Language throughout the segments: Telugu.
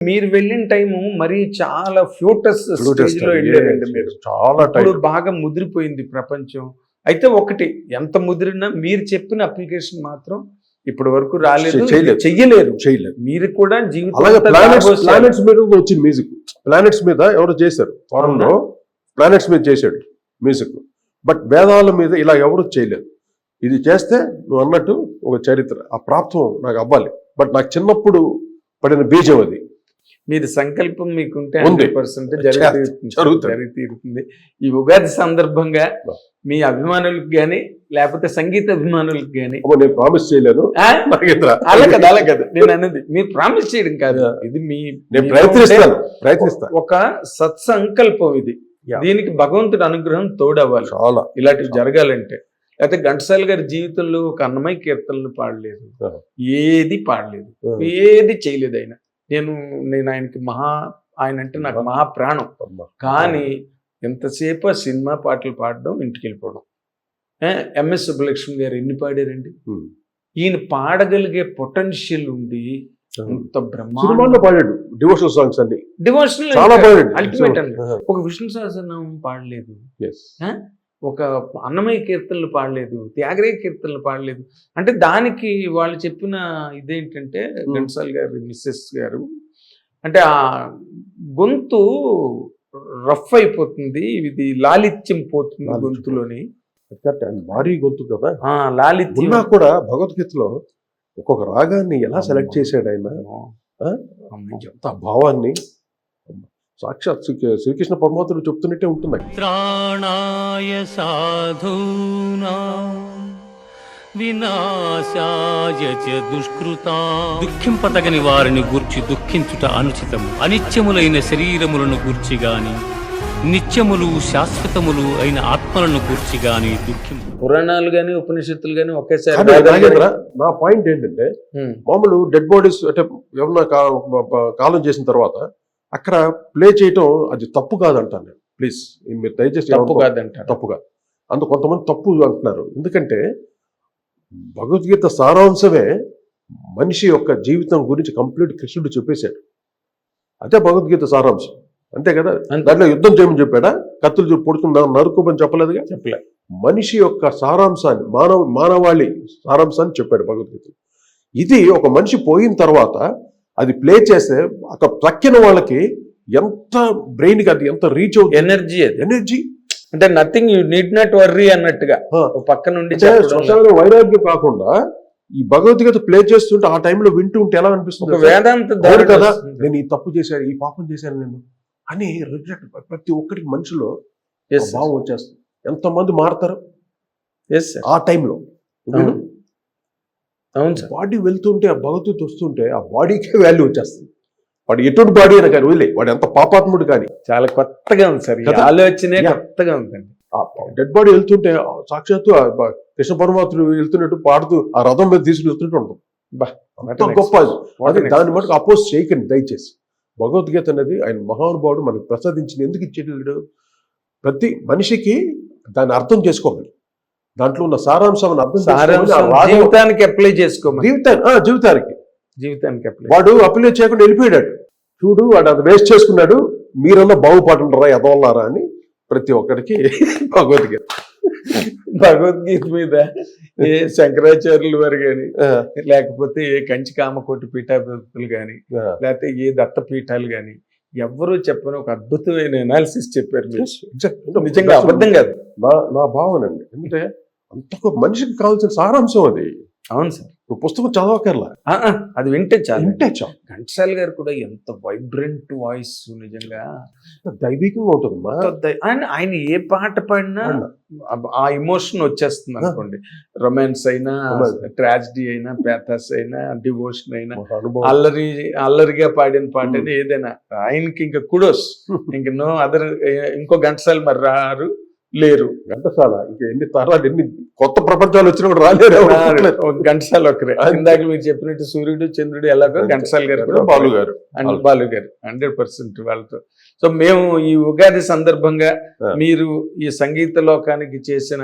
మీరు వెళ్ళిన టైము మరి చాలా ఫ్యూటస్. వెళ్ళారండి మీరు చాలా ఇప్పుడు బాగా ముదిరిపోయింది ప్రపంచం. అయితే ఒకటి ఎంత ముదిరినా మీరు చెప్పిన అప్లికేషన్ మాత్రం ఇప్పటి వరకు రాలేదు. చెయ్యలేరు. చేయలేదు. మీరు కూడా ప్లానెట్స్ మీద వచ్చింది మ్యూజిక్ ప్లానెట్స్ మీద ఎవరు చేశారు. ఫారెన్లో ప్లానెట్స్ మీద చేశాడు మ్యూజిక్ బట్ వేదాల మీద ఇలా ఎవరు చేయలేదు. ఇది చేస్తే నువ్వు అన్నట్టు ఒక చరిత్ర ఆ ప్రాప్తం నాకు అవ్వాలి. బట్ నాకు చిన్నప్పుడు పడిన బీజం అది. మీది సంకల్పం మీకుంటే. హండ్రెడ్ పర్సెంట్ జరుగుతుంది. జరిగి తీరుతుంది. ఈ ఉగాది సందర్భంగా మీ అభిమానులకు గాని లేకపోతే సంగీత అభిమానులకు గాని నేను ప్రామిస్? నాగేంద్ర అలా కదా అలా కదా నేను అన్నది మీరు ప్రామిస్ చేయడం కాదు. ఇది మీ ప్రయత్నిస్తాను ప్రయత్నిస్తాను. ఒక సత్సంకల్పం ఇది. దీనికి భగవంతుడి అనుగ్రహం తోడవ్వాలి. చాలా. ఇలాంటివి జరగాలంటే. అయితే ఘంటసాల గారి జీవితంలో ఒక అన్నమయ్య కీర్తనలు పాడలేదు. ఏది పాడలేదు. ఏది చేయలేదు ఆయన నేను నేను ఆయనకి మహా ఆయన అంటే నాకు మహా ప్రాణం. కానీ ఎంతసేపు ఆ సినిమా పాటలు పాడడం ఇంటికి వెళ్ళిపోవడం ఎంఎస్ సుబ్బలక్ష్మి గారు ఎన్ని పాడారండి. ఈయన పాడగలిగే పొటెన్షియల్ ఉండి. అంత బ్రహ్మాండ పాడాడు. డివోషనల్ సాంగ్స్ అన్ని. Devotional ultimate. అండి ఒక విష్ణు సహస్రనామం పాడలేదు. ఒక అన్నమయ్య కీర్తనలు పాడలేదు త్యాగరేయ కీర్తనలు పాడలేదు. అంటే దానికి వాళ్ళు చెప్పిన ఇదేంటంటే. ఘంటసాల్ గారు మిస్సెస్ గారు అంటే ఆ గొంతు రఫ్ అయిపోతుంది ఇది లాలిత్యం పోతుంది. గొంతులోని. భారీ గొంతు కదా. లాలిత్యం. కూడా భగవద్గీతలో ఒక్కొక్క రాగాన్ని ఎలా సెలెక్ట్ చేశాడు ఆయన. ఎంత భావాన్ని. సాక్షాత్ శ్రీ- శ్రీకృష్ణ పరమాత్ముడు చెప్తున్నట్టే ఉంటుంది త్రాణాయ సాధూనా వినాశాయ దుష్కృతా. దుఃఖింపదగని వారిని గూర్చి దుఃఖించుట అనుచితము. అనిత్యములైన శరీరములను గూర్చి గాని నిత్యములు శాశ్వతములు అయిన ఆత్మలను గూర్చి గాని దుఃఖింపు. పురాణాలు గాని ఉపనిషత్తులు గాని ఒకేసారి నా పాయింట్ ఏంటంటే మామూలు డెడ్ బాడీస్ అంటే ఏమన్నా కాలం చేసిన తర్వాత అక్కడ ప్లే చేయటం అది తప్పు కాదంటాను నేను. ప్లీజ్ మీరు దయచేసి తప్పు కాదంటారు తప్పుగా అందు కొంతమంది తప్పు అంటున్నారు. ఎందుకంటే భగవద్గీత సారాంశమే మనిషి యొక్క జీవితం గురించి కంప్లీట్ కృష్ణుడు చెప్పేశాడు. అదే భగవద్గీత సారాంశం. అంతే కదా. దాంట్లో యుద్ధం చేయమని చెప్పాడా? కత్తులు చూ- పొడుచుకుని నరుకోమని చెప్పలేదుగా? చెప్పలే. మనిషి యొక్క సారాంశాన్ని మానవ మానవాళి సారాంశాన్ని చెప్పాడు భగవద్గీత ఇది ఒక మనిషి పోయిన తర్వాత అది ప్లే చేస్తే అక్కడ ప్రక్కిన వాళ్ళకి ఎంత బ్రెయిన్కి అది ఎంత రీచ్ అవుతుంది? ఎనర్జీ అది. ఎనర్జీ అంటే nothing you need not worry అన్నట్టుగా. పక్క నుండి వైరాగ్యం కాకుండా ఈ భగవద్గీత ప్లే చేస్తుంటే ఆ టైంలో వింటూ ఉంటే ఎలా అనిపిస్తుంది? వేదాంత కదా. నేను ఈ తప్పు చేశాను ఈ పాపం చేశాను నేను అని రిగ్రెట్ ప్రతి ఒక్కరికి మనిషిలో. భావం వచ్చేస్తుంది. ఎంతమంది మారుతారు. ఆ టైంలో అవును. బాడీ వెళ్తుంటే ఆ భగవద్గీత వస్తుంటే ఆ బాడీకే వాల్యూ వచ్చేస్తుంది. వాడు ఎటువంటి బాడీ అయినా కానీ వదిలే వాడు ఎంత పాపాత్ముడు కానీ. చాలా కొత్తగా ఉంది సార్? ఆలోచనే. కొత్తగా ఉందండి. డెడ్ బాడీ వెళ్తుంటే సాక్షాత్తు కృష్ణ పరమాత్ముడు వెళ్తున్నట్టు పాడుతూ ఆ రథం మీద తీసుకుని వెళ్తున్నట్టు అంత గొప్ప దాన్ని మటుకు అపోజ్ చేయకండి దయచేసి. భగవద్గీత అనేది ఆయన మహానుభావుడు మనకు ప్రసాదించిన ఎందుకు ఇచ్చేటాడు? ప్రతి మనిషికి దాన్ని అర్థం చేసుకోవాలి. దాంట్లో ఉన్న సారాంశం జీవితానికి అప్లై చేసుకోమని. జీవితాన్ని జీవితానికి. జీవితానికి అప్లై వాడు అప్లై చేయకుండా వెళ్ళిపోయాడు. చూడు వాడు అది వేస్ట్ చేసుకున్నాడు. మీరన్నా బాగుపడుంటారా ఎదవల్లారా అని ప్రతి ఒక్కరికి భగవద్గీత. భగవద్గీత మీద ఏ శంకరాచార్యులు వారు గాని ఆ, లేకపోతే ఏ కంచి కామకోటి పీఠాభివృద్ధులు గాని. లేకపోతే ఏ దత్తపీఠాలు గాని ఎవ్వరూ చెప్పని ఒక అద్భుతమైన ఎనాలిసిస్ చెప్పారు మీరు. నిజంగా అబద్ధం కాదు. నా నా భావనండి. ఎందుకంటే అంత మనిషికి కావాల్సిన సారాంశం అది. అవును సార్. నువ్వు పుస్తకం చదవకర్లా అది వింటే చాలు. వింటే చాలు. ఘంటసాల గారు కూడా ఎంత వైబ్రెంట్ వాయిస్ నిజంగా. దైవికంగా ఉంటుందమ్మా. ఆయన ఆయన ఏ పాట పాడినా. ఆ- ఇమోషన్ వచ్చేస్తుంది అనుకోండి. రొమాన్స్ అయినా. ట్రాజిడీ అయినా పేథస్ అయినా డివోషన్ అయినా అల్లరి అల్లరిగా పాడిన పాట అయినా ఏదైనా. ఆయనకి ఇంకా కుడోస్ ఇంక నో అదర్ ఇంకో ఘంటసాల మరి రారు. లేరు ఘంటసాల ఇంకా ఎన్ని తరాలు ఎన్ని కొత్త ప్రపంచాలు వచ్చినా కూడా రాలేరు ఘంటసాల ఒకరే. ఇందాక మీరు చెప్పినట్టు సూర్యుడు చంద్రుడు ఎలాగో. ఘంటసాల గారు కూడా బాలు గారు అండ్ బాలు. గారు హండ్రెడ్ పర్సెంట్ వాళ్ళతో సో మేము ఈ ఉగాది సందర్భంగా. మీరు ఈ సంగీత లోకానికి చేసిన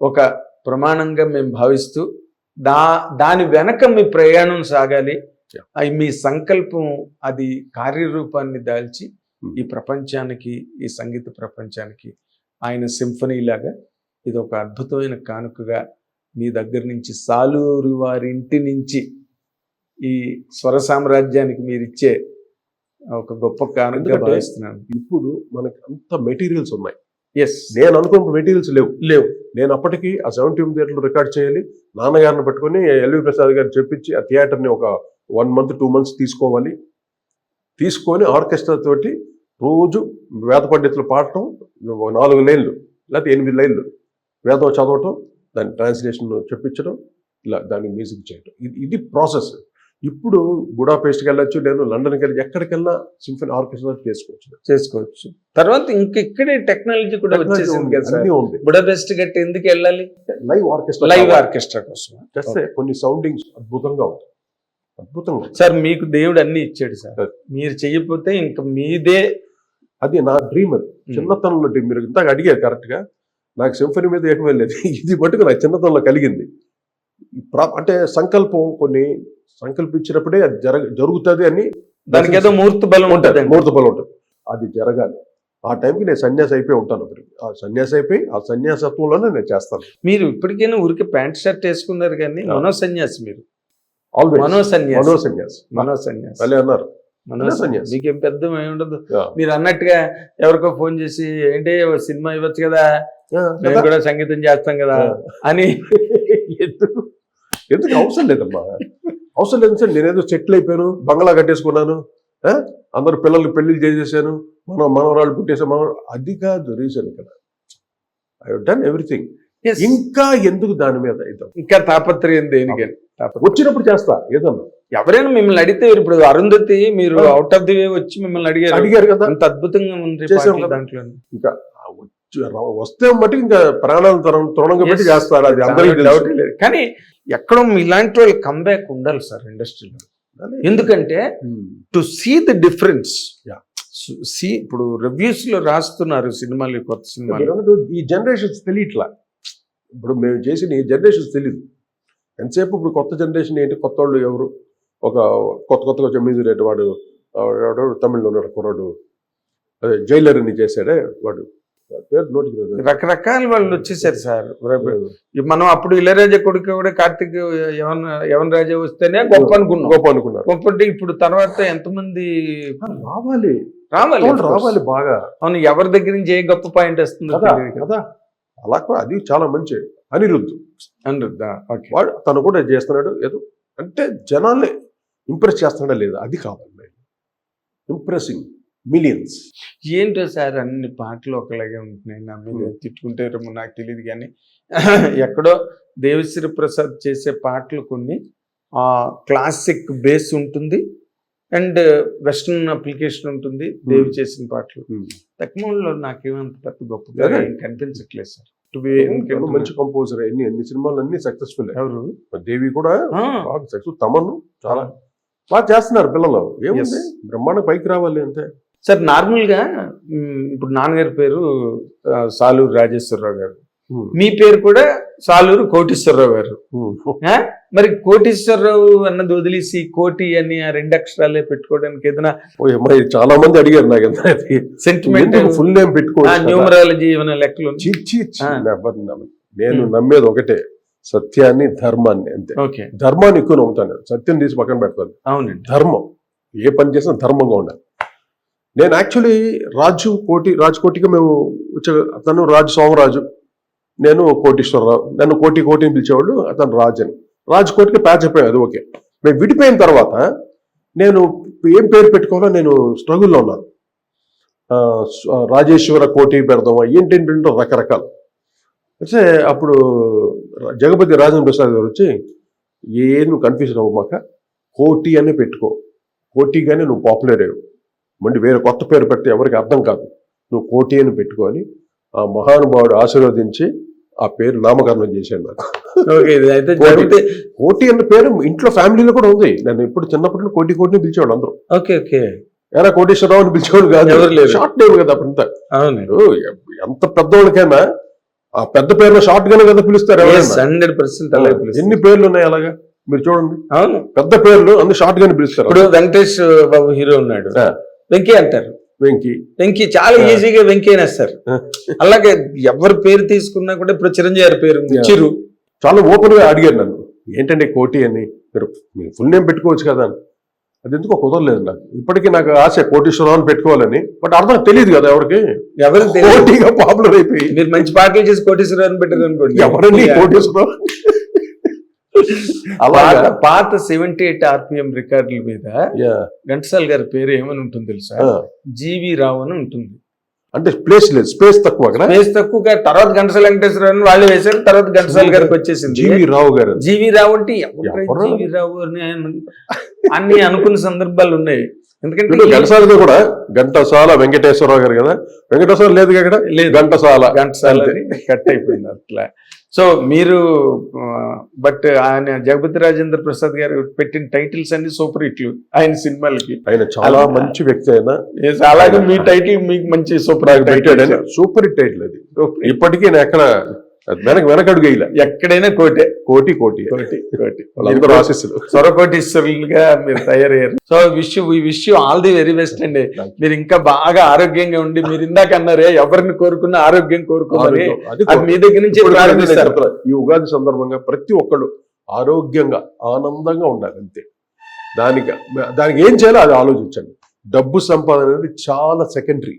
ఒక ప్రమాణంగా మేము భావిస్తూ దా దాని వెనక మీ ప్రయాణం సాగాలి మీ సంకల్పం అది కార్యరూపాన్ని దాల్చి. ఈ ప్రపంచానికి ఈ సంగీత ప్రపంచానికి ఆయన సింఫనీ లాగా ఇది ఒక అద్భుతమైన కానుకగా మీ దగ్గర నుంచి సాలూరు వారి ఇంటి నుంచి ఈ స్వర సామ్రాజ్యానికి మీరు ఇచ్చే ఒక గొప్ప కానుకగా భావిస్తున్నాను. ఇప్పుడు మనకి అంత మెటీరియల్స్ ఉన్నాయి. ఎస్ నేను అనుకున్న మెటీరియల్స్ లేవు. లేవు. నేను అప్పటికి ఆ సెవెంటీ థియేటర్లో రికార్డ్ చేయాలి. నాన్నగారిని పెట్టుకొని ఎల్వి ప్రసాద్ గారు చెప్పించి ఆ థియేటర్ని ఒక వన్ మంత్ టూ మంత్స్ తీసుకోవాలి. తీసుకొని ఆర్కెస్ట్రా తోటి రోజు వేద పండితులు పాడటం నాలుగు లైన్లు లేకపోతే ఎనిమిది లైన్లు వేదం చదవటం దాని ట్రాన్స్లేషన్ చెప్పించడం ఇలా దానికి మ్యూజిక్ చేయటం. ఇది ఇది ప్రాసెస్ ఇప్పుడు బుడాపేస్ట్కి వెళ్ళొచ్చు నేను లండన్కి వెళ్ళి ఎక్కడికెళ్ళినా సింఫనీ ఆర్కెస్ట్రా చేసుకోవచ్చు. చేసుకోవచ్చు. తర్వాత ఇంకెక్కడే టెక్నాలజీ కూడా వచ్చేసింది ఉంది బుడబెస్ట్ గట్టి ఎందుకు వెళ్ళాలి? లైవ్ ఆర్కెస్ట్రా లైవ్ ఆర్కెస్ట్రా కోసం చేస్తే కొన్ని సౌండింగ్స్ అద్భుతంగా ఉంటాయి. అద్భుతంగా. సార్ మీకు దేవుడు అన్ని ఇచ్చాడు సార్. సార్. మీరు చెయ్యకపోతే ఇంకా మీదే అది నా డ్రీమ్ అది. చిన్నతనంలో డ్రీమ్ మీరు ఇంతగా అడిగారు కరెక్ట్గా. నాకు సింఫనీ మీద ఏటం వెళ్ళలేదు ఇది మటుకు నాకు చిన్నతనంలో కలిగింది. అంటే సంకల్పం కొన్ని సంకల్పించినప్పుడే అది జరగ జరుగుతుంది అని దానికి ఏదో మూర్తి బలం ఉంటుంది. ముహూర్త బలం ఉంటుంది. అది జరగాలి. ఆ టైంకి నేను సన్యాసి అయిపోయి ఉంటాను. ఆ సన్యాసి అయిపోయి ఆ సన్యాసత్వంలోనే నేను చేస్తాను. మీరు ఇప్పటికైనా ఊరికి ప్యాంట్ షర్ట్ వేసుకున్నారు కానీ. మనో సన్యాసి మీరు. ఆల్వేస్ మనో సన్యాసి మనో సన్యాసి మనో సన్యాసి అన్నారు. మీకేం పెద్ద ఏమి ఉండదు. మీరు అన్నట్టుగా ఎవరికో ఫోన్ చేసి ఏంటి సినిమా ఇవ్వచ్చు కదా మేము? కూడా సంగీతం చేస్తాం కదా. అని ఎందుకు ఎందుకు అవసరం లేదమ్మా అవసరం లేదు సార్ నేనేదో సెటిల్ అయిపోయాను బంగ్లా కట్టేసుకున్నాను? అందరు పిల్లలకి పెళ్ళి చేసేసాను మన మనవరాళ్ళు పుట్టేసా మన అది కాదు రీజన్ ఇక్కడ ఐ డన్ ఎవ్రీథింగ్. ఇంకా ఎందుకు దాని మీద ఇద్దాం ఇంకా తాపత్రయం దేనికని. వచ్చినప్పుడు చేస్తా ఏదన్నా ఎవరైనా మిమ్మల్ని అడిగితే ఇప్పుడు అరుంధతి మీరు. అవుట్ ఆఫ్ ది వే వచ్చి మిమ్మల్ని అడిగారు అడిగారు కదా అంత అద్భుతంగా ఉంది. దాంట్లో ఇంకా వస్తే మట్టి ఇంకా ప్రాణాలు తరం తృణంగా పెట్టి. చేస్తారు అది అందరికీ డౌట్. లేదు కానీ ఎక్కడో ఇలాంటి వాళ్ళు కంబ్యాక్ ఉండాలి సార్ ఇండస్ట్రీలో ఎందుకంటే. To see the difference. See ఇప్పుడు రివ్యూస్లో రాస్తున్నారు సినిమాలు కొత్త సినిమాలు ఈ జనరేషన్స్ తెలియట్లా ఇప్పుడు మేము చేసిన ఈ జనరేషన్స్ తెలియదు ఎంతసేపు ఇప్పుడు కొత్త జనరేషన్ ఏంటి? కొత్త వాళ్ళు ఎవరు? ఒక కొత్త కొత్తగా మ్యూజిక్ రేట్ వాడు తమిళ్ళో ఉన్నాడు కుర్రాడు. అదే జైలర్ అని చేశాడే వాడు. పేరు నోటికి. రకరకాల వాళ్ళు వచ్చేసారు సార్. మనం అప్పుడు ఇళయరాజా కొడుకు కూడా కార్తిక్ యవన్ యవన్ రాజా వస్తేనే గొప్ప అనుకున్నాం. గొప్ప అనుకున్నారు. గొప్ప అంటే ఇప్పుడు తర్వాత ఎంతమంది రావాలి. రావాలి రావాలి బాగా. అవును ఎవరి దగ్గర నుంచి ఏ గొప్ప పాయింట్ వస్తుందో. కదా. అలా కూడా అది చాలా మంచి అనిరుద్ధు. అనిరుద్ధా వాడు తను కూడా చేస్తున్నాడు ఏదో అంటే జనాల్ని ఇంప్రెస్ చేస్తున్నాడా లేదా అది కావాలి ఇంప్రెసింగ్ మిలియన్స్. ఏంటో సార్ అన్ని పాటలు ఒకలాగే ఉంటున్నాయి నా మీద తిట్టుకుంటారేమో నాకు తెలియదు కానీ ఎక్కడో దేవిశ్రీ ప్రసాద్ చేసే పాటలు కొన్ని ఆ క్లాసిక్ బేస్ ఉంటుంది. అండ్ వెస్ట్రన్ అప్లికేషన్ ఉంటుంది. దేవి చేసిన పాటలు. తక్కువలో నాకేమంత పెద్ద గొప్పగా. ఏం కనిపించట్లేదు సార్. మంచి కంపోజర్ ఎన్ని ఎన్ని సినిమాలు అన్ని సక్సెస్ఫుల్ ఎవరు? దేవి కూడా సక్సెస్ తమను చాలా బాగా చేస్తున్నారు పిల్లలు. ఏముంది? Yes. బ్రహ్మాండ పైకి రావాలి అంతే. సార్ నార్మల్గా మ్, ఇప్పుడు నాన్నగారి పేరు సాలూరు రాజేశ్వరరావు గారు. మీ పేరు కూడా సాలూరు కోటేశ్వరరావు గారు? మరి కోటేశ్వరరావు అన్నది వదిలేసి కోటి అని ఆ రెండు అక్షరాలే పెట్టుకోవడానికి ఏదైనా చాలా మంది అడిగారు నాకు సెంటిమెంట్ ఫుల్ నేమ్ కదా. న్యూమరాలజీ ఏమైనా లెక్కలు never. నేను Hmm. నమ్మేది ఒకటే సత్యాన్ని ధర్మాన్ని అంతే. ఓకే. ధర్మాన్ని ఎక్కువ నమ్ముతాను. సత్యం తీసి పక్కన పెడతాను. అవునండి. ధర్మం. ఏ పని చేసినా ధర్మంగా ఉండాలి. నేను యాక్చువల్లీ రాజు కోటి రాజు కోటిగా మేము వచ్చే అతను రాజు సోమరాజు. నేను కోటీశ్వరరావు. నన్ను కోటి కోటిని పిలిచేవాళ్ళు అతను రాజు అని రాజ్కోట్కి ప్యాచ్ అయిపోయాయి అది ఓకే. మేము విడిపోయిన తర్వాత నేను ఏం పేరు పెట్టుకోవాలో నేను స్ట్రగుల్లో ఉన్నాను. రాజేశ్వర కోటి పెడదామా ఏంటేంటంటే రకరకాలు. అయితే అప్పుడు జగపతి రాజేంద్ర ప్రసాద్ గారు వచ్చి ఏ నువ్వు కన్ఫ్యూజన్ అవ్వమాక కోటి అనే పెట్టుకో. కోటిగానే నువ్వు పాపులర్ అయ్యావు. మళ్ళీ వేరే కొత్త పేరు పెడితే ఎవరికి అర్థం కాదు. నువ్వు కోటి అని పెట్టుకొని ఆ మహానుభావుడు ఆశీర్వదించి ఆ పేరు నామకరణం చేశాడు నాకు. కోటి. కోటి అన్న పేరు ఇంట్లో ఫ్యామిలీలో కూడా ఉంది. నేను ఇప్పుడు చిన్నప్పటి కోటి కోటిని పిలిచేవాడు అందరూ. Okay okay. ఏరా కోటేశ్వరరావు అని పిలిచేవాడు కాదు. షార్ట్ నేమ్ కదా అప్పుడంతా ఎంత పెద్దవాళ్ళకైనా ఆ పెద్ద పేర్లో షార్ట్ గానే కదా పిలుస్తారు హండ్రెడ్ పర్సెంట్. ఎన్ని పేర్లు ఉన్నాయి అలాగా? మీరు చూడండి. అవును. పెద్ద పేర్లు అందరు షార్ట్ గానే పిలుస్తారు. ఇప్పుడు వెంకటేష్ బాబు హీరో ఉన్నాడు. వెంకీ అంటారు. వెంకీ. వెంకీ చాలా. ఈజీగా వెంకీ అనేస్తారు. అలాగే ఎవరి పేరు తీసుకున్నా కూడా ఇప్పుడు చిరంజీవి గారి పేరు. చిరు. చాలా ఓపెన్గా అడిగారు నన్ను. ఏంటంటే కోటి అని? మీరు మీరు ఫుల్ నేమ్ పెట్టుకోవచ్చు కదా అని. అది ఎందుకో కుదరలేదు నాకు. ఇప్పటికీ నాకు ఆశ కోటీశ్వరరావు అని పెట్టుకోవాలని. బట్ అర్థం తెలియదు కదా ఎవరికి. ఎవరు తెలియదు. కోటిగా పాపులర్ అయిపోయి. మీరు మంచి పాటలు చేసి కోటేశ్వరరావు పెట్టారు అనుకోండి. ఎవరండి కోటీశ్వరరావు? పాత- సెవెంటీ ఎయిట్ ఆర్పిఎం రికార్డుల మీద. ఘంటసాల గారి పేరు ఏమని ఉంటుంది తెలుసా. జీవి రావు అని ఉంటుంది. అంటే ప్లేస్ లేదు స్పేస్ తక్కువ స్పేస్ తక్కువగా తర్వాత ఘంటసాల వెంకటేశ్వరరావు అని వాళ్ళు వేశారు తర్వాత ఘంటసాల గారికి వచ్చేసింది. జీవి రావు గారు. జీవి రావు అంటే? జీవి రావు అన్ని అనుకున్న సందర్భాలు ఉన్నాయి. ఎందుకంటే ఘంటసాలతో కూడా ఘంటసాల వెంకటేశ్వరరావు గారు కదా? వెంకటేశ్వర లేదు అక్కడ లేదు. ఘంటసాల. ఘంటసాల కట్ అయిపోయింది అట్లా. సో మీరు బట్ ఆయన జగపతి రాజేంద్ర ప్రసాద్ గారు పెట్టిన టైటిల్స్ అన్ని సూపర్ హిట్లు ఆయన సినిమాలకి. ఆయన చాలా మంచి వ్యక్తి అయినా Yes, అలాగే మీ టైటిల్ మీకు మంచి సూపర్ సూపర్ హిట్ టైటిల్ అది. ఇప్పటికీ నేను ఎక్కడ వెనక వెనకడుగు వేయలే ఎక్కడైనా కోటే కోటి కోటి. కోటి కోటి. వాళ్ళందరూ ఆశీస్సులు. స్వరకోటీశ్వరులుగా మీరు తయారయ్యారు. So wish I wish all the very best అండి. మీరు ఇంకా బాగా ఆరోగ్యంగా ఉండి మీరు ఇందాక అన్నారే ఎవరిని కోరుకున్నా ఆరోగ్యం కోరుకోమని. ఆరోగ్యం. అది మీ దగ్గర నుంచి ఈ ఉగాది సందర్భంగా ప్రతి ఒక్కళ్ళు ఆరోగ్యంగా ఆనందంగా ఉండాలి అంతే. దానికి దానికి ఏం చేయాలో అది ఆలోచించండి. డబ్బు సంపాదన అనేది చాలా సెకండరీ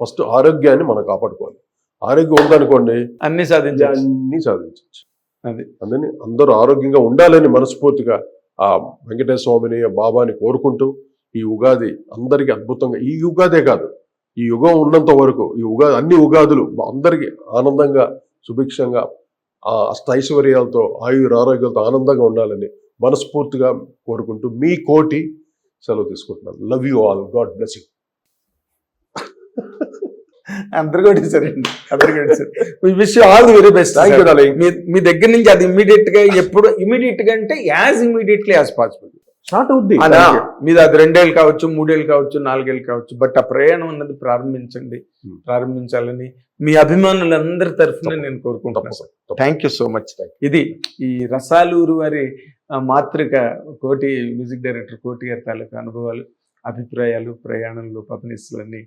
ఫస్ట్ ఆరోగ్యాన్ని మనం కాపాడుకోవాలి. ఆరోగ్యం ఉందనుకోండి అన్ని సాధించాలి అన్ని సాధించవచ్చు. అది. అందుకని అందరూ ఆరోగ్యంగా ఉండాలని మనస్ఫూర్తిగా ఆ వెంకటేశ్వర స్వామిని బాబాని కోరుకుంటూ ఈ ఉగాది అందరికీ అద్భుతంగా ఈ ఉగాదే కాదు ఈ యుగం ఉన్నంత వరకు ఈ ఉగాది అన్ని ఉగాదులు అందరికీ ఆనందంగా సుభిక్షంగా ఆ అష్టైశ్వర్యాలతో ఆయుర ఆరోగ్యాలతో ఆనందంగా ఉండాలని మనస్ఫూర్తిగా కోరుకుంటూ మీ కోటి సెలవు తీసుకుంటున్నాను. Love you all god bless you అందరు కొట్టేశారండి. అందరు కొట్టేశారు. Wish all the very best. మీ దగ్గర నుంచి అది ఇమీడియట్గా ఎప్పుడు ఇమీడియట్గా అంటే as immediately as possible start అవుద్ది. మీద అది రెండేళ్ళు కావచ్చు మూడేళ్ళు కావచ్చు నాలుగేళ్ళు కావచ్చు బట్ ఆ ప్రయాణం అన్నది ప్రారంభించండి. Hmm. ప్రారంభించాలని మీ అభిమానులందరి తరఫున నేను కోరుకుంటున్నాను. తప్పకుండా. థ్యాంక్ యూ సో మచ్ ఇది ఈ రసాలూరు వారి మాతృక కోటి మ్యూజిక్ డైరెక్టర్ కోటి గారి తాలూకా అనుభవాలు అభిప్రాయాలు ప్రయాణంలో పపనిస్తులన్నీ